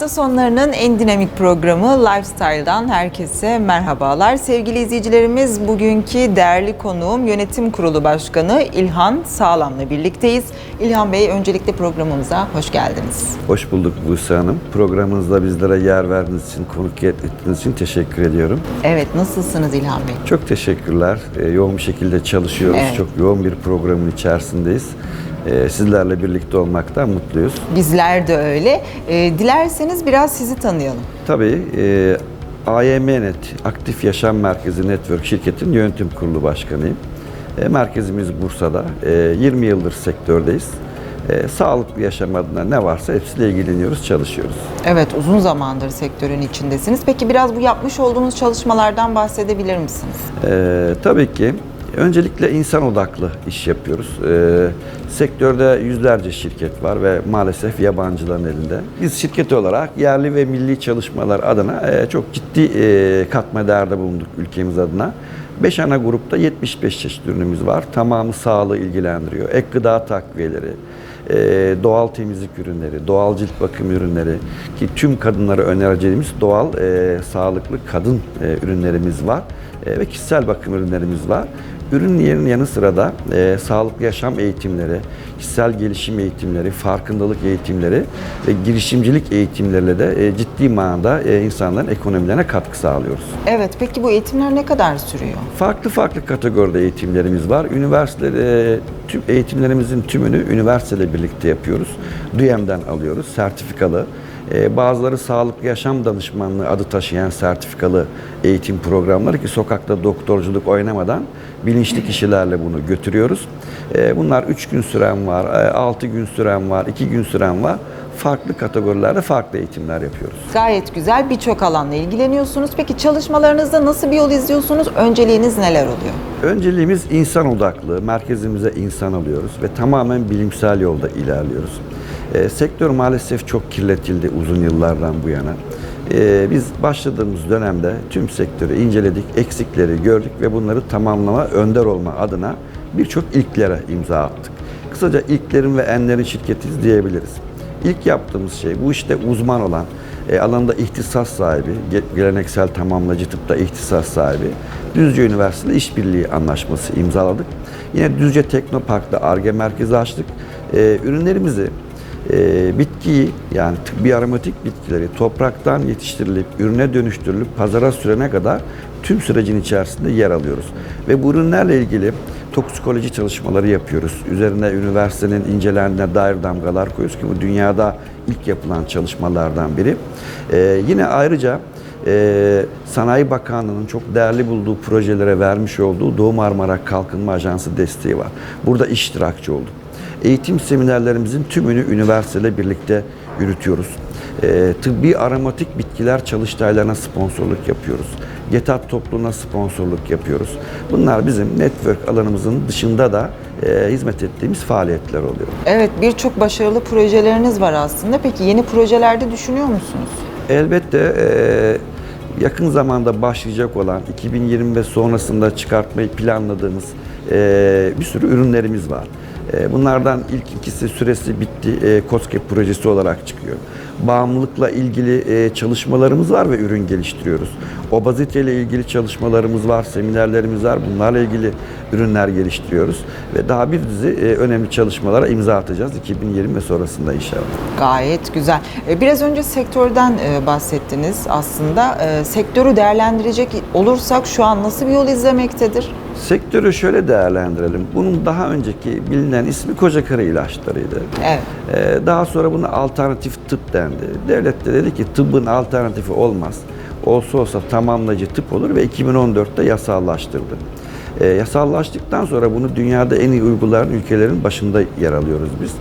Hafta sonlarının en dinamik programı Lifestyle'dan herkese merhabalar. Sevgili izleyicilerimiz bugünkü değerli konuğum Yönetim Kurulu Başkanı İlhan Sağlam'la birlikteyiz. İlhan Bey öncelikle programımıza hoş geldiniz. Hoş bulduk Buse Hanım. Programınızda bizlere yer verdiğiniz için, konuk ettiğiniz için teşekkür ediyorum. Evet nasılsınız İlhan Bey? Çok teşekkürler. Ee, yoğun bir şekilde çalışıyoruz. Evet. Çok yoğun bir programın içerisindeyiz. Ee, sizlerle birlikte olmaktan mutluyuz. Bizler de öyle. Ee, dilerseniz biraz sizi tanıyalım. Tabii e, AYMNet, Aktif Yaşam Merkezi Network şirketin yönetim kurulu başkanıyım. E, merkezimiz Bursa'da. E, 20 yıldır sektördeyiz. E, sağlıklı yaşam adına ne varsa hepsiyle ilgileniyoruz, çalışıyoruz. Evet uzun zamandır sektörün içindesiniz. Peki biraz bu yapmış olduğunuz çalışmalardan bahsedebilir misiniz? Ee, tabii ki. Öncelikle insan odaklı iş yapıyoruz. Ee, sektörde yüzlerce şirket var ve maalesef yabancıların elinde. Biz şirket olarak yerli ve milli çalışmalar adına e, çok ciddi e, katma değerde bulunduk ülkemiz adına. 5 ana grupta 75 çeşit ürünümüz var. Tamamı sağlığı ilgilendiriyor. Ek gıda takviyeleri, e, doğal temizlik ürünleri, doğal cilt bakım ürünleri ki tüm kadınlara önereceğimiz doğal e, sağlıklı kadın e, ürünlerimiz var E, ve kişisel bakım ürünlerimiz var. Ürünlerin yanı sıra da e, sağlıklı yaşam eğitimleri, kişisel gelişim eğitimleri, farkındalık eğitimleri ve girişimcilik eğitimleriyle de e, ciddi manada e, insanların ekonomilerine katkı sağlıyoruz. Evet peki bu eğitimler ne kadar sürüyor? Farklı farklı kategoride eğitimlerimiz var. Üniversitede tüm eğitimlerimizin tümünü üniversiteyle birlikte yapıyoruz. DÜYEM'den alıyoruz, sertifikalı. Ee, bazıları sağlıklı yaşam danışmanlığı adı taşıyan sertifikalı eğitim programları ki sokakta doktorculuk oynamadan bilinçli kişilerle bunu götürüyoruz. Ee, bunlar 3 gün süren var, 6 gün süren var, 2 gün süren var. Farklı kategorilerde farklı eğitimler yapıyoruz. Gayet güzel birçok alanla ilgileniyorsunuz. Peki çalışmalarınızda nasıl bir yol izliyorsunuz? Önceliğiniz neler oluyor? Önceliğimiz insan odaklı, merkezimize insan alıyoruz ve tamamen bilimsel yolda ilerliyoruz. E, sektör maalesef çok kirletildi uzun yıllardan bu yana. E, biz başladığımız dönemde tüm sektörü inceledik, eksikleri gördük ve bunları tamamlama, önder olma adına birçok ilklere imza attık. Kısaca ilklerin ve enlerin şirketiyiz diyebiliriz. İlk yaptığımız şey bu işte uzman olan, e, alanda ihtisas sahibi, ge- geleneksel tamamlayıcı tıpta ihtisas sahibi Düzce Üniversitesi'nde işbirliği anlaşması imzaladık. Yine Düzce Teknopark'ta ARGE merkezi açtık. E, ürünlerimizi e, bitkiyi yani tıbbi aromatik bitkileri topraktan yetiştirilip ürüne dönüştürülüp pazara sürene kadar tüm sürecin içerisinde yer alıyoruz. Ve bu ürünlerle ilgili toksikoloji çalışmaları yapıyoruz. Üzerine üniversitenin incelendiğine dair damgalar koyuyoruz ki bu dünyada ilk yapılan çalışmalardan biri. Ee, yine ayrıca e, Sanayi Bakanlığı'nın çok değerli bulduğu projelere vermiş olduğu Doğu Marmara Kalkınma Ajansı desteği var. Burada iştirakçı olduk. Eğitim seminerlerimizin tümünü üniversiteyle birlikte yürütüyoruz. Ee, tıbbi aromatik bitkiler çalıştaylarına sponsorluk yapıyoruz. GETAT topluluğuna sponsorluk yapıyoruz. Bunlar bizim network alanımızın dışında da e, hizmet ettiğimiz faaliyetler oluyor. Evet birçok başarılı projeleriniz var aslında. Peki yeni projelerde düşünüyor musunuz? Elbette e, yakın zamanda başlayacak olan 2020 ve sonrasında çıkartmayı planladığımız e, bir sürü ürünlerimiz var. E, bunlardan ilk ikisi süresi bitti. E, COSGAP projesi olarak çıkıyor. Bağımlılıkla ilgili e, çalışmalarımız var ve ürün geliştiriyoruz. Obezite ile ilgili çalışmalarımız var, seminerlerimiz var. Bunlarla ilgili ürünler geliştiriyoruz. Ve daha bir dizi e, önemli çalışmalara imza atacağız 2020 ve sonrasında inşallah. Gayet güzel. E, Biraz önce sektörden e, bahsettiniz aslında. E, Sektörü değerlendirecek olursak şu an nasıl bir yol izlemektedir? Sektörü şöyle değerlendirelim. Bunun daha önceki bilinen ismi kocakarı ilaçlarıydı. Evet. Ee, daha sonra buna alternatif tıp dendi. Devlet de dedi ki tıbbın alternatifi olmaz. Olsa olsa tamamlayıcı tıp olur ve 2014'te yasallaştırdı. E, yasallaştıktan sonra bunu dünyada en iyi uygulayan ülkelerin başında yer alıyoruz biz.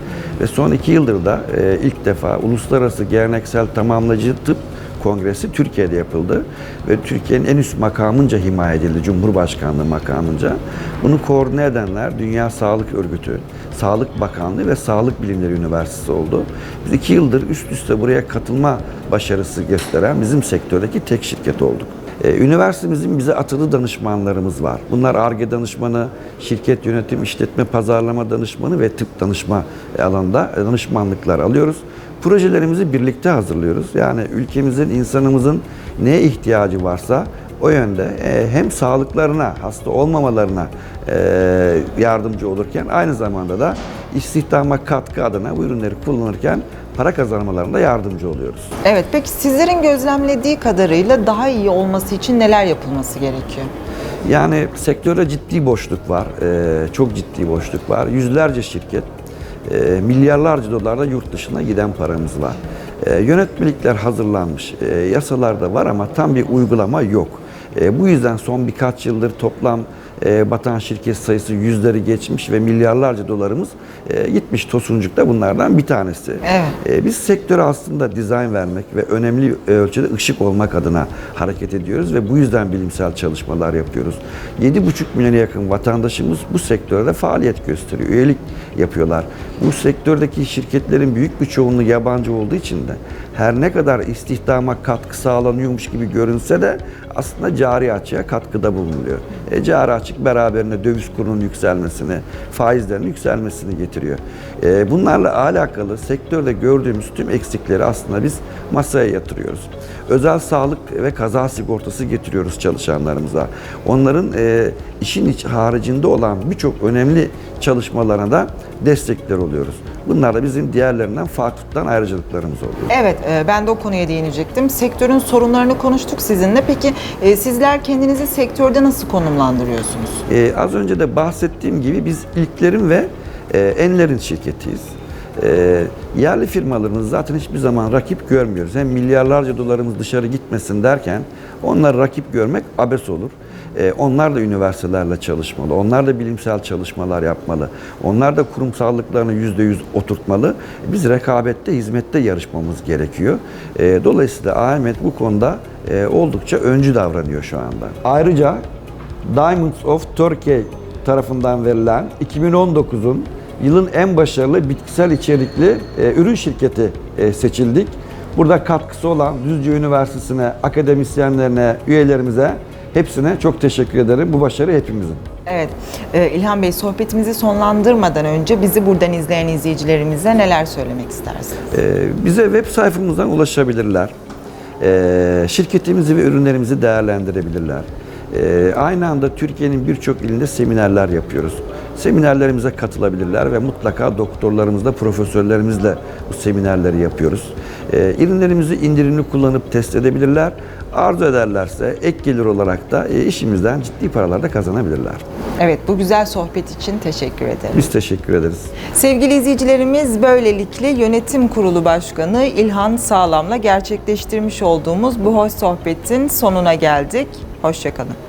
Ve son iki yıldır da e, ilk defa Uluslararası Geleneksel Tamamlayıcı Tıp Kongresi Türkiye'de yapıldı ve Türkiye'nin en üst makamınca himaye edildi, Cumhurbaşkanlığı makamınca. Bunu koordine edenler Dünya Sağlık Örgütü, Sağlık Bakanlığı ve Sağlık Bilimleri Üniversitesi oldu. Biz iki yıldır üst üste buraya katılma başarısı gösteren bizim sektördeki tek şirket olduk. Ee, Üniversitemizin bize atadığı danışmanlarımız var. Bunlar ARGE danışmanı, şirket yönetim, işletme, pazarlama danışmanı ve tıp danışma alanında danışmanlıklar alıyoruz. Projelerimizi birlikte hazırlıyoruz. Yani ülkemizin, insanımızın neye ihtiyacı varsa o yönde e, hem sağlıklarına, hasta olmamalarına e, yardımcı olurken aynı zamanda da istihdama katkı adına bu ürünleri kullanırken para kazanmalarında yardımcı oluyoruz. Evet, peki sizlerin gözlemlediği kadarıyla daha iyi olması için neler yapılması gerekiyor? Yani sektörde ciddi boşluk var, e, çok ciddi boşluk var. Yüzlerce şirket, e, milyarlarca dolarda yurt dışına giden paramız var. E, yönetmelikler hazırlanmış, e, yasalar da var ama tam bir uygulama yok. E, bu yüzden son birkaç yıldır toplam e, batan şirket sayısı yüzleri geçmiş ve milyarlarca dolarımız e, gitmiş. Tosuncuk da bunlardan bir tanesi. Evet. E, biz sektöre aslında dizayn vermek ve önemli ölçüde ışık olmak adına hareket ediyoruz ve bu yüzden bilimsel çalışmalar yapıyoruz. 7,5 milyona yakın vatandaşımız bu sektörde faaliyet gösteriyor, üyelik yapıyorlar. Bu sektördeki şirketlerin büyük bir çoğunluğu yabancı olduğu için de her ne kadar istihdama katkı sağlanıyormuş gibi görünse de aslında cari açığa katkıda bulunuyor. E, cari açık beraberinde döviz kurunun yükselmesini, faizlerin yükselmesini getiriyor. E, bunlarla alakalı sektörde gördüğümüz tüm eksikleri aslında biz masaya yatırıyoruz. Özel sağlık ve kaza sigortası getiriyoruz çalışanlarımıza. Onların e, işin iç haricinde olan birçok önemli çalışmalarına da destekler oluyoruz. Bunlar da bizim diğerlerinden farklı tutan ayrıcalıklarımız oluyor. Evet, e, ben de o konuya değinecektim. Sektörün sorunlarını konuştuk sizinle. Peki e, sizler kendinizi sektörde nasıl konumlandırıyorsunuz? Ee, az önce de bahsettiğim gibi biz ilklerin ve e, enlerin şirketiyiz. Yerli firmalarımız zaten hiçbir zaman rakip görmüyoruz. Hem milyarlarca dolarımız dışarı gitmesin derken onları rakip görmek abes olur. Ee, onlar da üniversitelerle çalışmalı, onlar da bilimsel çalışmalar yapmalı, onlar da kurumsallıklarını yüzde yüz oturtmalı. Biz rekabette, hizmette yarışmamız gerekiyor. Ee, dolayısıyla AMET bu konuda e, oldukça öncü davranıyor şu anda. Ayrıca Diamonds of Turkey tarafından verilen 2019'un yılın en başarılı bitkisel içerikli e, ürün şirketi e, seçildik. Burada katkısı olan Düzce Üniversitesi'ne, akademisyenlerine, üyelerimize hepsine çok teşekkür ederim. Bu başarı hepimizin. Evet, e, İlhan Bey sohbetimizi sonlandırmadan önce bizi buradan izleyen izleyicilerimize neler söylemek istersiniz? Ee, bize web sayfamızdan ulaşabilirler. Ee, şirketimizi ve ürünlerimizi değerlendirebilirler. Aynı anda Türkiye'nin birçok ilinde seminerler yapıyoruz. Seminerlerimize katılabilirler ve mutlaka doktorlarımızla, profesörlerimizle bu seminerleri yapıyoruz. Ee, ürünlerimizi indirimli kullanıp test edebilirler. Arzu ederlerse ek gelir olarak da e, işimizden ciddi paralar da kazanabilirler. Evet, bu güzel sohbet için teşekkür ederim. Biz teşekkür ederiz. Sevgili izleyicilerimiz böylelikle Yönetim Kurulu Başkanı İlhan Sağlam'la gerçekleştirmiş olduğumuz bu hoş sohbetin sonuna geldik. Hoşçakalın.